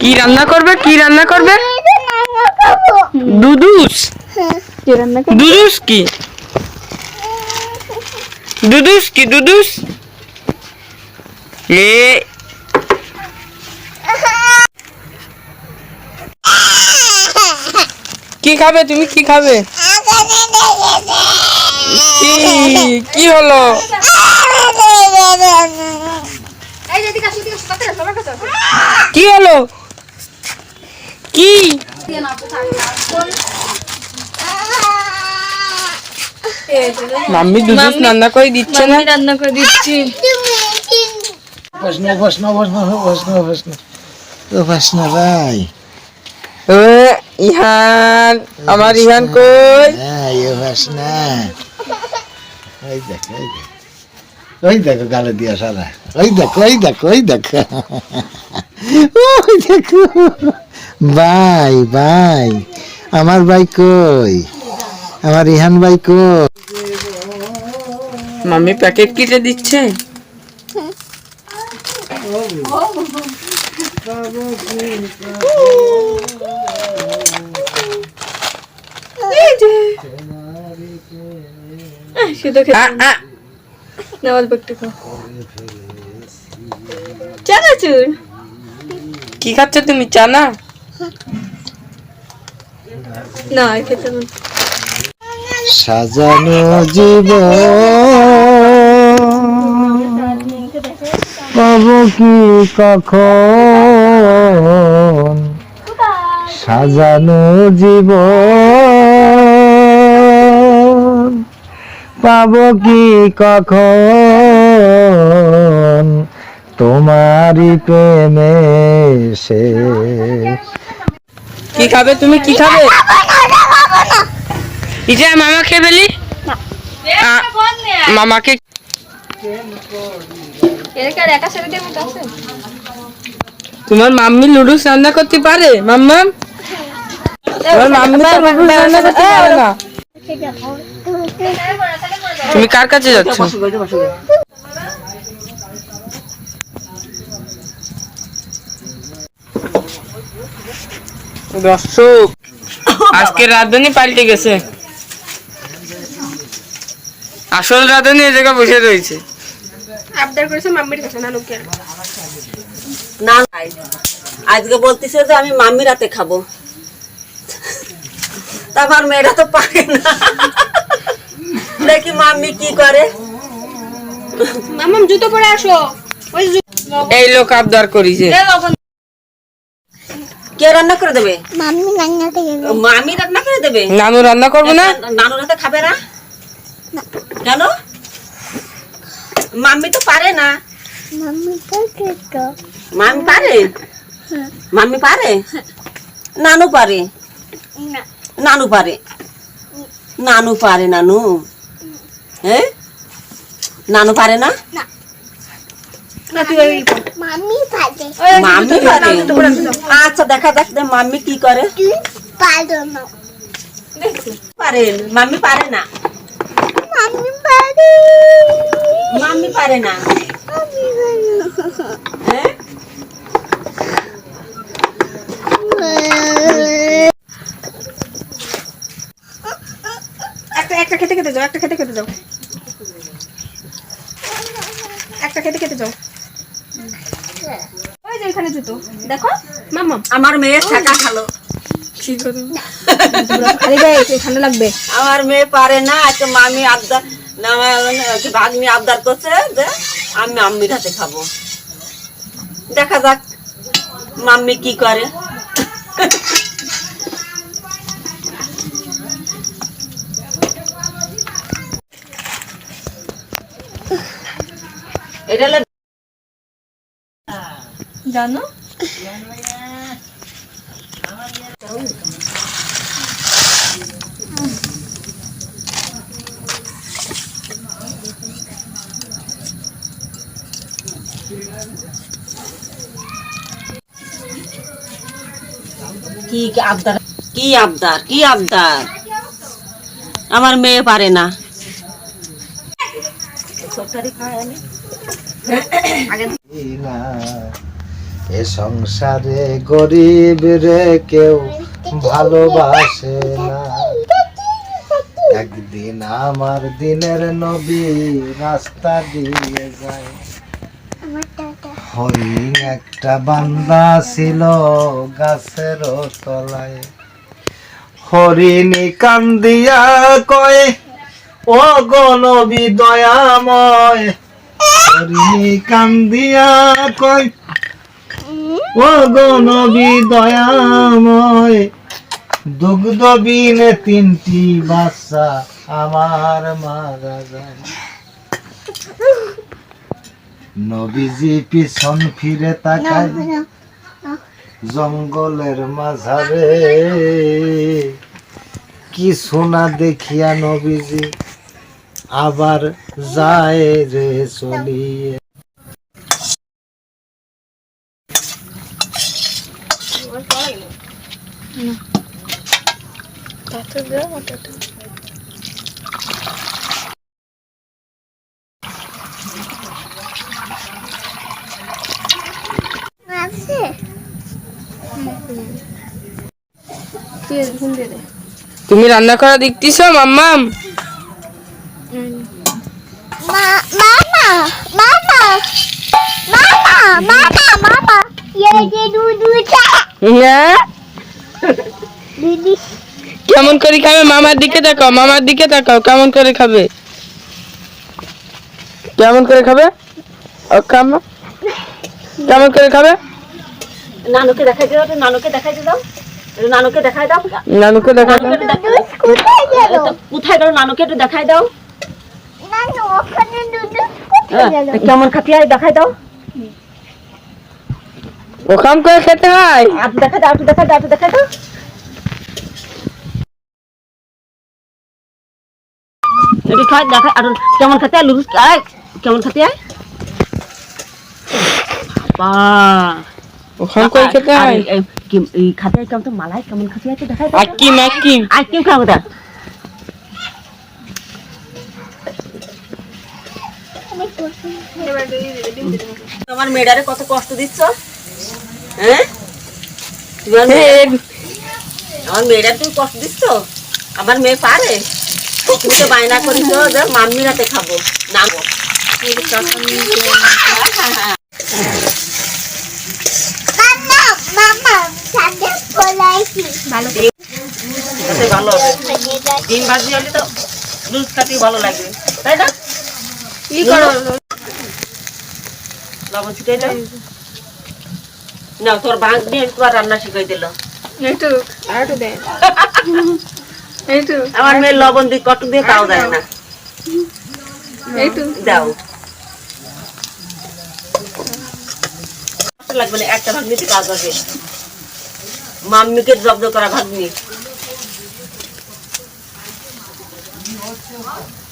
কি রান্না করবে? কি রান্না করবে? দুদুস দুদুস কি? দুদুস কি? দুদুস এ কি খাবে? তুমি কি খাবে? কি? হলো? কি হলো? কি? মাম্মি দুধ রান্না করে দিচ্ছে না? রান্না করে দিচ্ছি। বসনা বসনা বসনা বসনা বসনা। বসনা ভাই। ইহান আমার ইহান কই? হ্যাঁ ওই দেখ ওই দেখ। ওই দেখো গালে দিয়া সারা ওই দেখো ওই দেখো ওই দেখো। ওই দেখো। ভাই ভাই আমার ভাই কই? আমার ইহান ভাই কই? মাম্মি প্যাকেট কিটে দিচ্ছে? চানাচুর কি খাচ্ছ তুমি? চানা না? খেতে সাজানো জীব পাব কি কখন? সাজানো জীব পাব কি কখন? তোমারই প্রেমে সে কি খাবে? তুমি কি খাবে? ইজা মামাকে বলি আ, মামাকে তোমার মাম্মি লুডুস রান্না করতে পারে? মাম্মা তোমার মাম্মি তো লুডুস রান্না করতে পারে না তুমি কার কাছে যাচ্ছ? দর্শক আজকে রাধুনি পাল্টে গেছে। আসল রাধুনি এই জায়গায় বসে রয়েছে। আবদার করেছে মাম্মির কাছে নানুকে না আজকে বলতেছে যে আমি মাম্মি রাতে খাব। আমার মেয়েরা তো পারে না। দেখি মাম্মি কি করে। মাম্মাম জুতো পরে আসো। ওই এই লোক আবদার করিছে। কে রান্না করে দেবে? মাম্মি মামি রান্না করে দেবে? নানু রান্না করবে না? নানু রাতে খাবে না? কেন? মাম্মি তো পারে না। মাম্মি তো পারে? মাম্মি পারে? নানু পারে? না। নানু পারে। নানু পারে নানু। হ্যাঁ নানু পারে না? মাম্মি পারে। আচ্ছা দেখা যে মাম্মি কি করে। মাম্মি পারে না। মাম্মি পারে মাম্মি পারে না। হ্যাঁ একটা একটা খেতে যাও একটা খেতে খেতে যাও। একটা খেতে খেতে যাও। ওই যে এখানে জুতো দেখো। মাম্মাম আমার মেয়ে ছাকা খালো ঠান্ডা লাগবে। আমার মেয়ে পারে না আজকে মামি আবদার ভাগ্নি আবদার করছে যে আমি মাম্মির হাতে খাব। দেখা যাক মাম্মি কি করে। এটা হলো জানো কি আবদার কি আবদার কি আবদার আমার মেয়ে পারে না তরকারি খায় আমি না এ সংসারে গরিব রে কেউ ভালোবাসে না। একদিন আমার দিনের নবী রাস্তা দিয়ে যায়। হরিণ একটা বান্দা ছিল গাছের তলায়। হরিণী কান্দিয়া কয় ও গনবী দয়াময় কান্দিয়া কয় ও গনবী দয়াময়, দুগ্ধ বিনে তিনটি বাচ্চা আমার মারা যায়। নবীজি পিছন ফিরে তাকায়, জঙ্গলের মাঝারে কি সোনা দেখিয়া নবীজি আবার যায় রে চলিয়ে। তুমি রান্না করা দেখতেছ মাম্মাম? হ্যাঁ দিদি কেমন করে খাবে মামার দিকে তাকাও মামার দিকে তাকাও কেমন করে খাবে কেমন করে খাবে কেমন করে খাবে নানুকে দেখাই দাও নানুকে দেখাই দাও নানুকে দেখাই দাও নানুকে দেখা নানুকে একটু দেখাই- কোথায় কোথায় গেল নানুকে একটু দেখাই দাও কেমন খাতি হয় দেখাই দাও। ওখান করে খেতে হয়। আর দেখাই দাও দেখাই দাও দেখাই দাও। খাই দেখাই আর কেমন খাতে হয় কেমন খাতে হয় বাহ ওখান করে খেতে হয়। কি- এই হয় কেমন তো মালাই কেমন খাতে হয় একটু দেখাই দাও। আকিম আকিম আর কি খাব তা এবার দিয়ে দিবে ডিম দিয়ে দিবে তোমার মেয়েটারে কত কষ্ট দিচ্ছ? হ্যাঁ? আমার মেয়ে- মেয়েটা তুমি কষ্ট দিচ্ছ? আমার মেয়ে পারে? তুমি তো বায়না করিস যে মাম্মি রাতে খাব। না মামা মামা সাথে পলাইছি ভালো তাতে ভালো ডিম ভাজি হলে তো দুধ খাতে ভালো লাগবে। তাই না? কি করো? লবণ ছিটাই দাও না তোর ভাগ দিয়ে তোমার রান্না শিখাই দিল। একটু আর একটু দে। একটু আমার মেয়ের লবণ দিয়ে দিয়ে তাও দেয় না। দাও। লাগবে না একটা ভাগ নিতে কাজ হবে। মাম্মিকে জব্দ করা ভাগ নিয়ে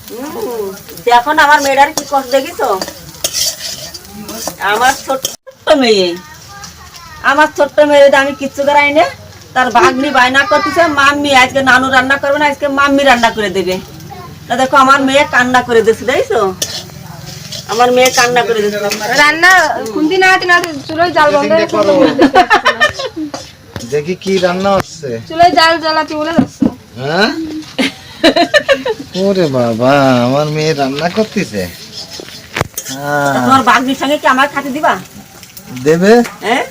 হুম, দেখো না আমার মেয়েটার কি কষ্ট দেখিস আমার ছোট্ট মেয়ে। আমার ছোট্ট মেয়ে আমি কিচ্ছু করাই না তার ভাগ্নি বায়না করতেছে মাম্মি আজকে নানু রান্না করবে না আজকে মাম্মি রান্না করে দেবে। তা দেখো আমার মেয়ে কান্না করে দিচ্ছে তাইছো আমার মেয়ে কান্না করে দিচ্ছে রান্না খুন্তি না না চুলোয় জাল বন্ধ। দেখি কি রান্না হচ্ছে। চুলোয় জাল জ্বালাতে বলে যাচ্ছে। হ্যাঁ? ওরে বাবা আমার মেয়ে রান্না করতেছে। তোমার ভাগ্নির সঙ্গে কি আমার খাতে দিবা? দেবে? হ্যাঁ?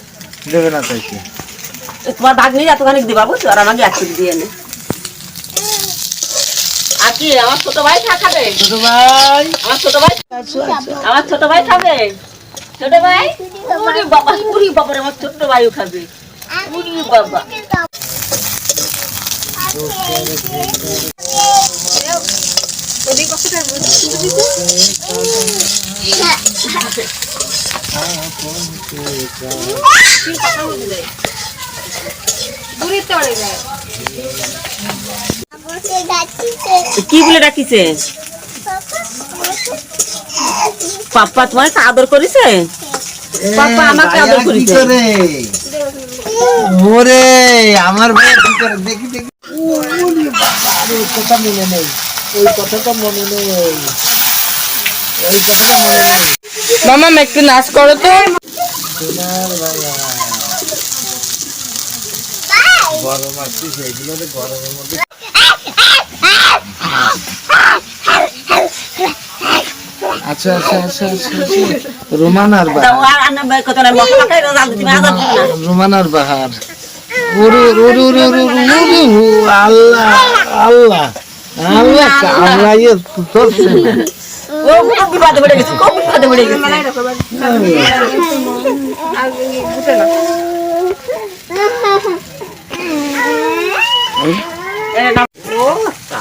দেবে না তাই কি তোমার ভাগ্নি এতখানি দিবা বুঝছ? আর আমাকে দিয়ে নে। আর কি আমার ছোট ভাই খাবে? ছোট ভাই। আমার ছোট ভাই আমার ছোট ভাই খাবে? ছোট ভাই? উরি বাবা আমার ছোট ভাইও খাবে। উরি বাবা ওদিকে কষ্টটা শুনতে দিতে দূরে তো অনেক যায় আমাকে ডাকিছে কি বলে ডাকিছে? পাপ্পা তোমার আদর করেছে? পাপ্পা আমাকে আদর করেছে। ওরে আমার ভাই কি করে দেখি দেখি। রে, ওই কথা মনে নেই। ওই কথাটা মনে নেই। ওই কথাটা মনে নেই মামাম একটু নাচ করো তো। সোনার গরম আসছে এগুলো গরমের মধ্যে আচ্ছা আচ্ছা আচ্ছা। আচ্ছা আচ্ছা। রোমানার বাহার। রোমানার বাহার। ওরে ওরে ওরে ওরে ওরে আল্লাহ আল্লাহ আল্লাহ কামড়াইয়ে ধরছে ও খুব বিপদে পড়ে গেছে খুব বিপদে পড়ে গেছে।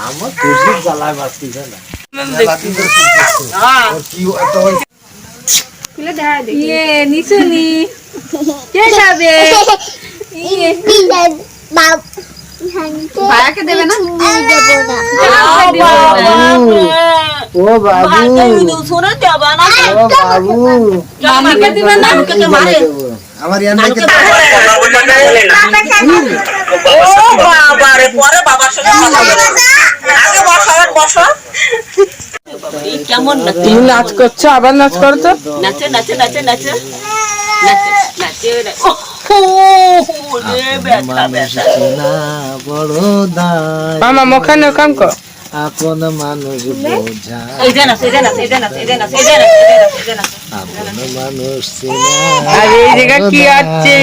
আমার খুশি জ্বালায় বাঁচতেছে না। কি একটা খুলে দেখা দেখি নিশুনি কে যাবে ইয়ে। দেবে না? ও বাবু। ভাইকে দেবা না? ও বাবু। মামাকে দিবে না? নানুকে কে মারে আমার নানুকে ভাইকে ও বাবা রে পরে বাবার সঙ্গে কথা আগে বসো বসো এই কেমন নাচে তুমি নাচ করছ আবার নাচ করো তো নাচে নাচে নাচে নাচে নাচে নাচে ও রে বেটা বেটা না বড় দায় মামাম ওখানে ওখান কর আপন মানুষ বোঝা। এই এই এই এই এই এই আপন মানুষ এই কি আছে?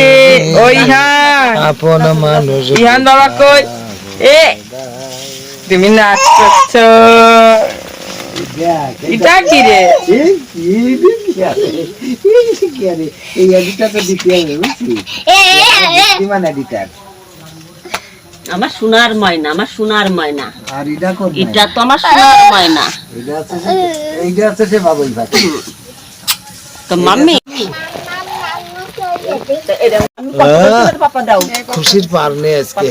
ওই হ্যাঁ আপন মানুষ ইহান বাবা কই? এ তুমি নাচ করছ। এটা কি রে? এই? এই? এই এডিটটা তো দিতে হবে বুঝলি? কি মানে এডিটার। আমার সোনার ময়না আমার সোনার ময়না। আর এটা কোন এটা তো আমার সোনার ময়না। এটা আছে এইটা আছে সে বাবুই ভাই তো মাম্মি। খুশির পার নেই আজকে।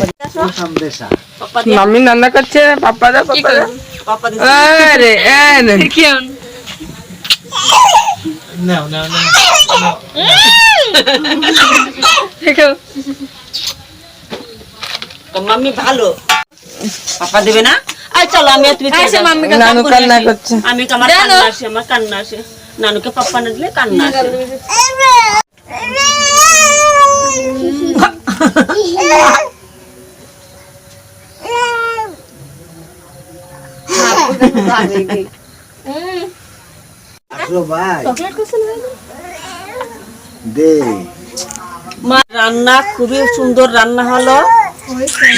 মাম্মি রান্না করছে পাপা দা পাপা দা পাপা দিয়ে আরে এ নে। নাও নাও নাও। তো মাম্মি ভালো। পাপা দেবে না? আই চলো আমি তুমি চলে নানু কান্না করছে। আমি আমার কান্না আসে আমার কান্না আসে। নানুকে পাপ্পা না দিলে কান্না আসে। আসো ভাই। দে। মা রান্না খুবই সুন্দর রান্না হলো।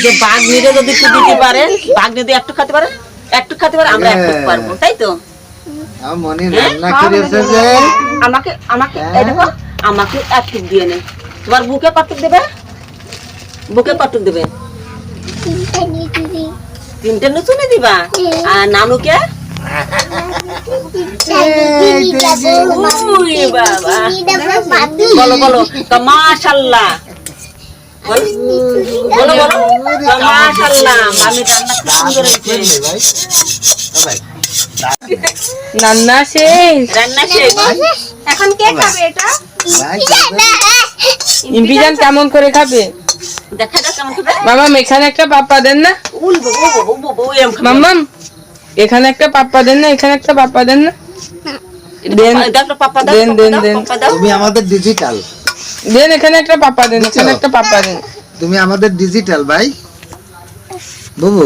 যে বাঘ নিরে যদি একটু দিতে পারে বাঘ যদি একটু খেতে পারে একটু খেতে পারে আমরা একটু হ্যাঁ। পারব তাই তো মনে রান্না করেছে যে আমাকে আমাকে হ্যাঁ। এই দেখো আমাকে এক টুক দিয়ে নে তোমার বুকে কটুক দেবে বুকে কটুক দেবে তিনটে নুচুনি দিবা আর নানুকে বলো বলো তো মাশাল্লাহ বলো বলো। বলো আমি রান্না সুন্দর হয়েছে। ভাই রান্না শেষ। রান্না শেষ। এখন কে খাবে এটা? ভাই ইম্পিজান কেমন করে খাবে? দেখা যাক কেমন খাবে। মামাম এখানে একটা পাপ্পা দেন না। মামাম এখানে একটা পাপ্পা দেন না এখানে একটা পাপ্পা দেন না। দেন, দেন, দেন। তুমি আমাদের ডিজিটাল দেন এখানে একটা পাপ্পা দেন এখানে একটা পাপ্পা দেন। তুমি আমাদের ডিজিটাল ভাই। বাবু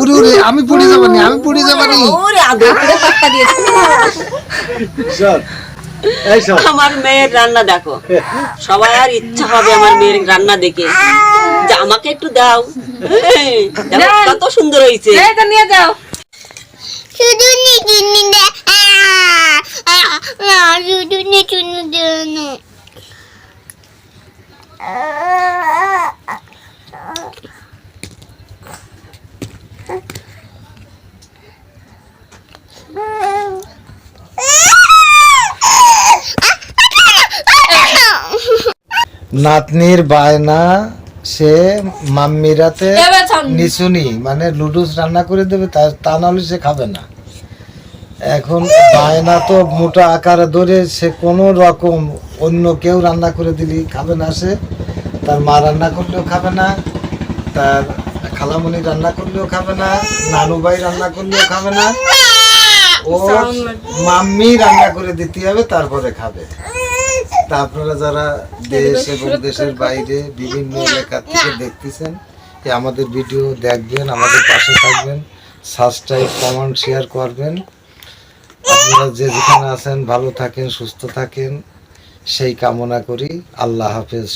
উড়ে উড়ে আমি পড়ে যাবানি আমি পড়ে যাবানি ওরে আদর করে পাপা দিয়েছে। সব আমার মেয়ের রান্না দেখো। সবাই আর ইচ্ছা হবে আমার মেয়ের রান্না দেখে। যে আমাকে একটু দাও। কত সুন্দর হয়েছে। নিয়ে যাও। শুধু নিচুনি দে শুধু নিচুনি দেন নাতনির বায়না সে মাম্মিরাতে নিশুনি মানে লুডুস রান্না করে দেবে তা তা নাহলে সে খাবে না। এখন বায়না তো মোটা আকারে ধরে সে কোনো রকম অন্য কেউ রান্না করে দিলি, খাবে না সে। তার মা রান্না করলেও খাবে না, তার খালামণি রান্না করলেও খাবে না নানু ভাই রান্না করলেও খাবে না। ও মাম্মি রান্না করে দিতে হবে, তারপরে খাবে। তা আপনারা যারা দেশ এবং দেশের বাইরে বিভিন্ন এলাকা থেকে দেখতেছেন আমাদের ভিডিও দেখবেন, আমাদের পাশে থাকবেন সাবস্ক্রাইব কমেন্ট শেয়ার করবেন। আপনারা যে যেখানে আছেন, ভালো থাকেন, সুস্থ থাকেন। সেই কামনা করি। আল্লাহ হাফেজ।